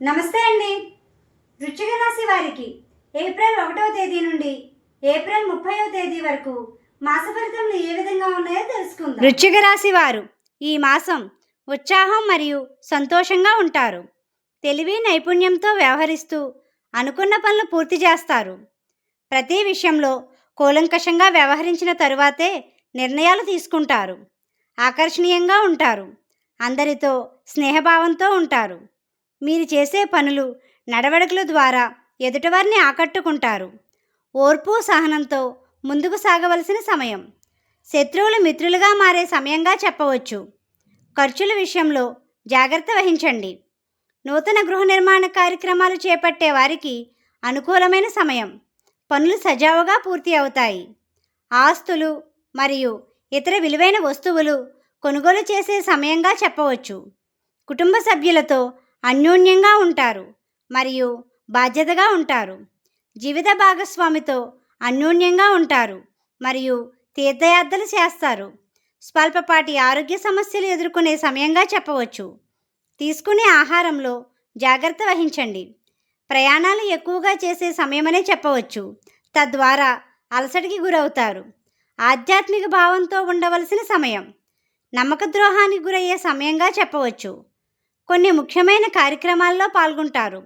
నమస్తే అండి. వృచ్చిక రాశి వారికి ఏప్రిల్ ఒకటవ తేదీ నుండి ఏప్రిల్ ముప్పైవ తేదీ వరకు మాస ఫలితములు ఏ విధంగా ఉన్నాయో తెలుసుకుందాం. వృచ్చిక రాశి వారు ఈ మాసం ఉత్సాహం మరియు సంతోషంగా ఉంటారు. తెలివి నైపుణ్యంతో వ్యవహరిస్తూ అనుకున్న పనులు పూర్తి చేస్తారు. ప్రతి విషయంలో కూలంకషంగా వ్యవహరించిన తరువాతే నిర్ణయాలు తీసుకుంటారు. ఆకర్షణీయంగా ఉంటారు. అందరితో స్నేహభావంతో ఉంటారు. మీరు చేసే పనులు నడవడికల ద్వారా ఎదుటివారిని ఆకట్టుకుంటారు. ఓర్పు సహనంతో ముందుకు సాగవలసిన సమయం. శత్రువులు మిత్రులుగా మారే సమయంగా చెప్పవచ్చు. ఖర్చుల విషయంలో జాగ్రత్త వహించండి. నూతన గృహ నిర్మాణ కార్యక్రమాలు చేపట్టే వారికి అనుకూలమైన సమయం. పనులు సజావుగా పూర్తి అవుతాయి. ఆస్తులు మరియు ఇతర విలువైన వస్తువులు కొనుగోలు చేసే సమయంగా చెప్పవచ్చు. కుటుంబ సభ్యులతో అన్యోన్యంగా ఉంటారు మరియు బాధ్యతగా ఉంటారు. జీవిత భాగస్వామితో అన్యోన్యంగా ఉంటారు మరియు తీర్థయాత్రలు చేస్తారు. స్వల్పపాటి ఆరోగ్య సమస్యలు ఎదుర్కొనే సమయంగా చెప్పవచ్చు. తీసుకునే ఆహారంలో జాగ్రత్త వహించండి. ప్రయాణాలు ఎక్కువగా చేసే సమయమనే చెప్పవచ్చు. తద్వారా అలసటికి గురవుతారు. ఆధ్యాత్మిక భావంతో ఉండవలసిన సమయం. నమ్మక ద్రోహానికి గురయ్యే సమయంగా చెప్పవచ్చు. కొన్ని ముఖ్యమైన కార్యక్రమాల్లో పాల్గొంటారు.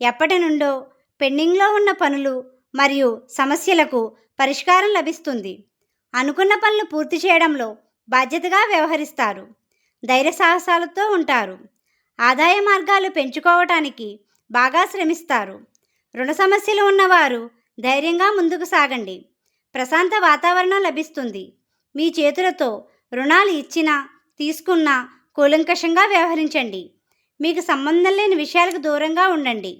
ఎప్పటి నుండో పెండింగ్లో ఉన్న పనులు మరియు సమస్యలకు పరిష్కారం లభిస్తుంది. అనుకున్న పనులు పూర్తి చేయడంలో బాధ్యతగా వ్యవహరిస్తారు. ధైర్య సాహసాలతో ఉంటారు. ఆదాయ మార్గాలు పెంచుకోవటానికి బాగా శ్రమిస్తారు. రుణ సమస్యలు ఉన్నవారు ధైర్యంగా ముందుకు సాగండి. ప్రశాంత వాతావరణం లభిస్తుంది. మీ చేతులతో రుణాలు ఇచ్చినా తీసుకున్నా కూలంకషంగా వ్యవహరించండి. మీకు సంబంధం లేని విషయాలకు దూరంగా ఉండండి.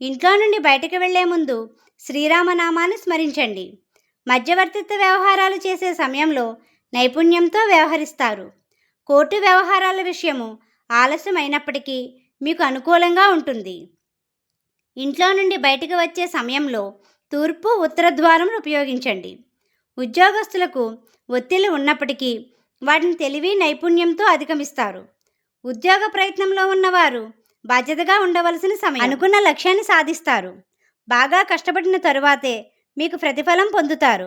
ఇంట్లో నుండి బయటకు వెళ్ళే ముందు శ్రీరామనామాన్ని స్మరించండి. మధ్యవర్తిత్వ వ్యవహారాలు చేసే సమయంలో నైపుణ్యంతో వ్యవహరిస్తారు. కోర్టు వ్యవహారాల విషయము ఆలస్యం అయినప్పటికీ మీకు అనుకూలంగా ఉంటుంది. ఇంట్లో నుండి బయటకు వచ్చే సమయంలో తూర్పు ఉత్తర ద్వారం ఉపయోగించండి. ఉద్యోగస్తులకు ఒత్తిళ్ళు ఉన్నప్పటికీ వాటిని తెలివి నైపుణ్యంతో అధిగమిస్తారు. ఉద్యోగ ప్రయత్నంలో ఉన్నవారు బాధ్యతగా ఉండవలసిన సమయం. అనుకున్న లక్ష్యాన్ని సాధిస్తారు. బాగా కష్టపడిన తరువాతే మీకు ప్రతిఫలం పొందుతారు.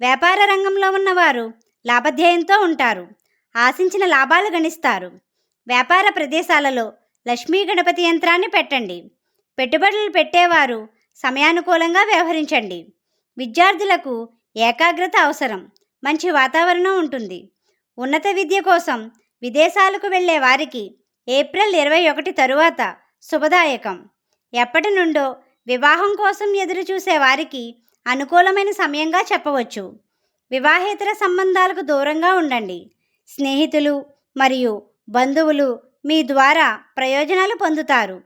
వ్యాపార రంగంలో ఉన్నవారు లాభధ్యేయంతో ఉంటారు. ఆశించిన లాభాలు గణిస్తారు. వ్యాపార ప్రదేశాలలో లక్ష్మీ గణపతి యంత్రాన్ని పెట్టండి. పెట్టుబడులు పెట్టేవారు సమయానుకూలంగా వ్యవహరించండి. విద్యార్థులకు ఏకాగ్రత అవసరం. మంచి వాతావరణం ఉంటుంది. ఉన్నత విద్య కోసం విదేశాలకు వెళ్ళే వారికి ఏప్రిల్ ఇరవై ఒకటి తరువాత శుభదాయకం. ఎప్పటి నుండో వివాహం కోసం ఎదురు చూసే వారికి అనుకూలమైన సమయంగా చెప్పవచ్చు. వివాహేతర సంబంధాలకు దూరంగా ఉండండి. స్నేహితులు మరియు బంధువులు మీ ద్వారా ప్రయోజనాలు పొందుతారు.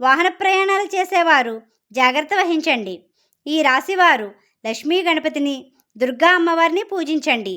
వాహన ప్రయాణాలు చేసేవారు జాగ్రత్త వహించండి. ఈ రాశివారు లక్ష్మీ గణపతిని దుర్గా అమ్మవారిని పూజించండి.